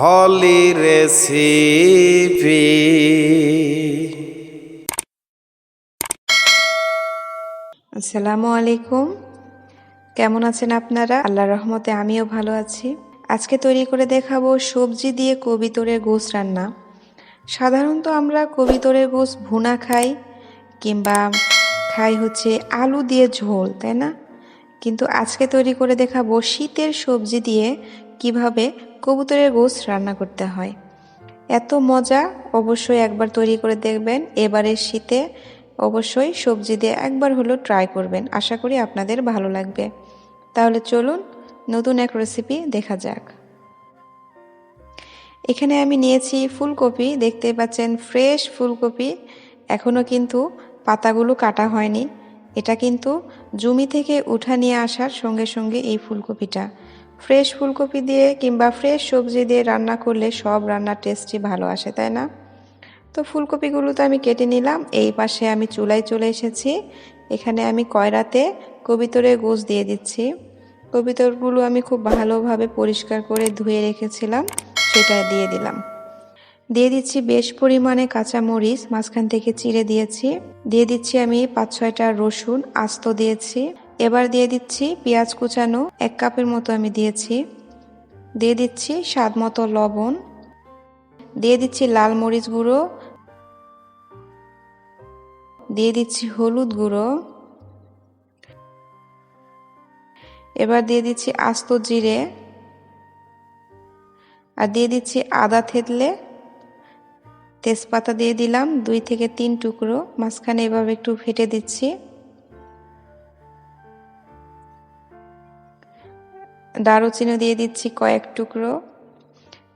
হলি recipe. আসসালামু আলাইকুম। কেমন আছেন আপনারা? আল্লাহ রহমতে আমিও ভালো আছি। আজকে তৈরি করে দেখাবো সবজি দিয়ে কবিতরের গোস রান্না। সাধারণত আমরা কবিতরের গোস ভুনা খাই কিংবা খাই হচ্ছে আলু দিয়ে ঝোল, তাই না? কিন্তু আজকে তৈরি করে দেখাবো শীতের সবজি দিয়ে কীভাবে কবুতরের গোস রান্না করতে হয়। এত মজা, অবশ্যই একবার তৈরি করে দেখবেন। এবারের শীতে অবশ্যই সবজি দিয়ে একবার হলো ট্রাই করবেন। আশা করি আপনাদের ভালো লাগবে। তাহলে চলুন, নতুন এক রেসিপি দেখা যাক। এখানে আমি নিয়েছি ফুলকপি। দেখতে পাচ্ছেন ফ্রেশ ফুলকপি। এখনও কিন্তু পাতাগুলো কাটা হয়নি। এটা কিন্তু জমি থেকে উঠা নিয়ে আসার সঙ্গে সঙ্গে এই ফুলকপিটা। ফ্রেশ ফুলকপি দিয়ে কিংবা ফ্রেশ সবজি দিয়ে রান্না করলে সব রান্নার টেস্টই ভালো আসে, তাই না? তো ফুলকপিগুলো তো আমি কেটে নিলাম, এই পাশে আমি চুলায় চলে এসেছি। এখানে আমি কয়রাতে কবিতরের গোস দিয়ে দিচ্ছি। কবিতরগুলো আমি খুব ভালোভাবে পরিষ্কার করে ধুয়ে রেখেছিলাম, সেটা দিয়ে দিলাম। দিয়ে দিচ্ছি বেশ পরিমাণে কাঁচা মরিচ মাঝখান থেকে চিড়ে দিয়েছি। দিয়ে দিচ্ছি আমি পাঁচ ছয়টা রসুন, আস্ত দিয়েছি। এবার দিয়ে দিচ্ছি পেঁয়াজ কুচানো এক কাপের মতো আমি দিয়েছি। দিয়ে দিচ্ছি স্বাদ মতো লবণ। দিয়ে দিচ্ছি লাল মরিচ গুঁড়ো। দিয়ে দিচ্ছি হলুদ গুঁড়ো। এবার দিয়ে দিচ্ছি আস্ত জিরে। আর দিয়ে দিচ্ছি আদা থেতলে। তেজপাতা দিয়ে দিলাম দুই থেকে তিন টুকরো। মাঝখানে এভাবে একটু ফেটে দিচ্ছি। দারুচিনি দিয়ে দিচ্ছি কয়েক টুকরো।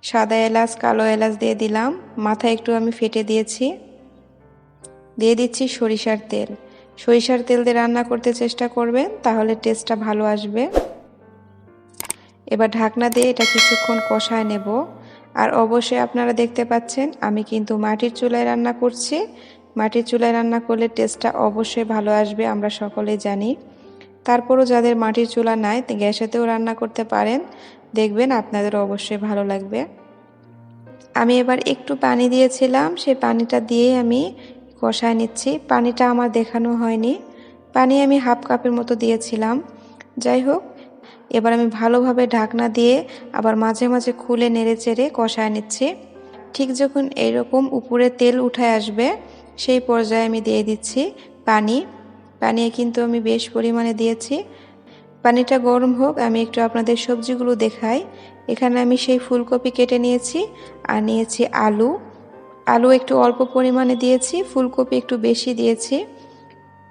সাদা এলাচ, কালো এলাচ দিয়ে দিলাম। মাথায় একটু আমি ফেটে দিয়েছি। দিয়ে দিচ্ছি সরিষার তেল। সরিষার তেল দিয়ে রান্না করতে চেষ্টা করবেন, তাহলে টেস্টটা ভালো আসবে। এবার ঢাকনা দিয়ে এটা কিছুক্ষণ কষায় নেব। আর অবশ্যই আপনারা দেখতে পাচ্ছেন, আমি কিন্তু মাটির চুলায় রান্না করছি। মাটির চুলায় রান্না করলে টেস্টটা অবশ্যই ভালো আসবে, আমরা সকলেই জানি। তারপরও যাদের মাটির চুলা নাই গ্যাসেতেও রান্না করতে পারেন। দেখবেন আপনাদের অবশ্যই ভালো লাগবে। আমি এবার একটু পানি দিয়েছিলাম, সেই পানিটা দিয়ে আমি কষায় নিচ্ছি। পানিটা আমার দেখানো হয়নি। পানি আমি হাফ কাপের মতো দিয়েছিলাম। যাই হোক, এবার আমি ভালোভাবে ঢাকনা দিয়ে আবার মাঝে মাঝে খুলে নেড়ে চেড়ে কষায় নিচ্ছি। ঠিক যখন এইরকম উপরে তেল উঠে আসবে, সেই পর্যায়ে আমি দিয়ে দিচ্ছি পানি। পানি কিন্তু আমি বেশ পরিমাণে দিয়েছি। পানিটা গরম হোক, আমি একটু আপনাদের সবজিগুলো দেখাই। এখানে আমি সেই ফুলকপি কেটে নিয়েছি আর নিয়েছি আলু। আলু একটু অল্প পরিমাণে দিয়েছি, ফুলকপি একটু বেশি দিয়েছি।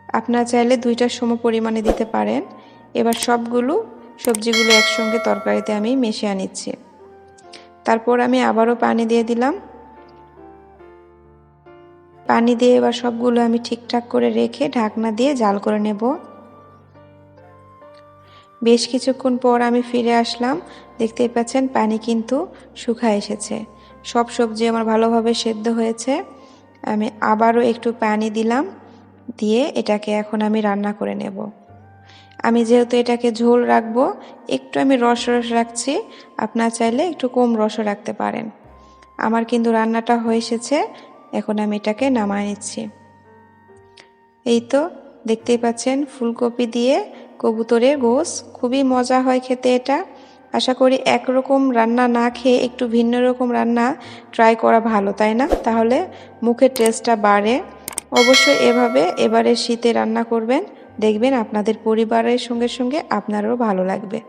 আপনারা চাইলে দুইটা সম পরিমাণে দিতে পারেন। এবার সবগুলো সবজিগুলো একসঙ্গে তরকারিতে আমি মিশিয়ে নিচ্ছি। তারপর আমি আবারও পানি দিয়ে দিলাম। পানি দিয়ে এবার সবগুলো আমি ঠিকঠাক করে রেখে ঢাকনা দিয়ে জাল করে নেব। বেশ কিছুক্ষণ পর আমি ফিরে আসলাম। দেখতেই পাচ্ছেন পানি কিন্তু শুকায় এসেছে। সব সবজি আমার ভালোভাবে সেদ্ধ হয়েছে। আমি আবারও একটু পানি দিলাম, দিয়ে এটাকে এখন আমি রান্না করে নেব। আমি যেহেতু এটাকে ঝোল রাখব, একটু আমি রস রস রাখছি। আপনার চাইলে একটু কম রসও রাখতে পারেন। আমার কিন্তু রান্নাটা হয়ে এসেছে। এখন আমি এটাকে নামায় নিচ্ছি। এই তো দেখতেই পাচ্ছেন, ফুলকপি দিয়ে কবুতরের গোস খুবই মজা হয় খেতে এটা। আশা করি একরকম রান্না না খেয়ে একটু ভিন্ন রকম রান্না ট্রাই করা ভালো, তাই না? তাহলে মুখের টেস্টটা বাড়ে। অবশ্যই এভাবে এবারে শীতে রান্না করবেন। দেখবেন আপনাদের পরিবারের সঙ্গে সঙ্গে আপনারও ভালো লাগবে।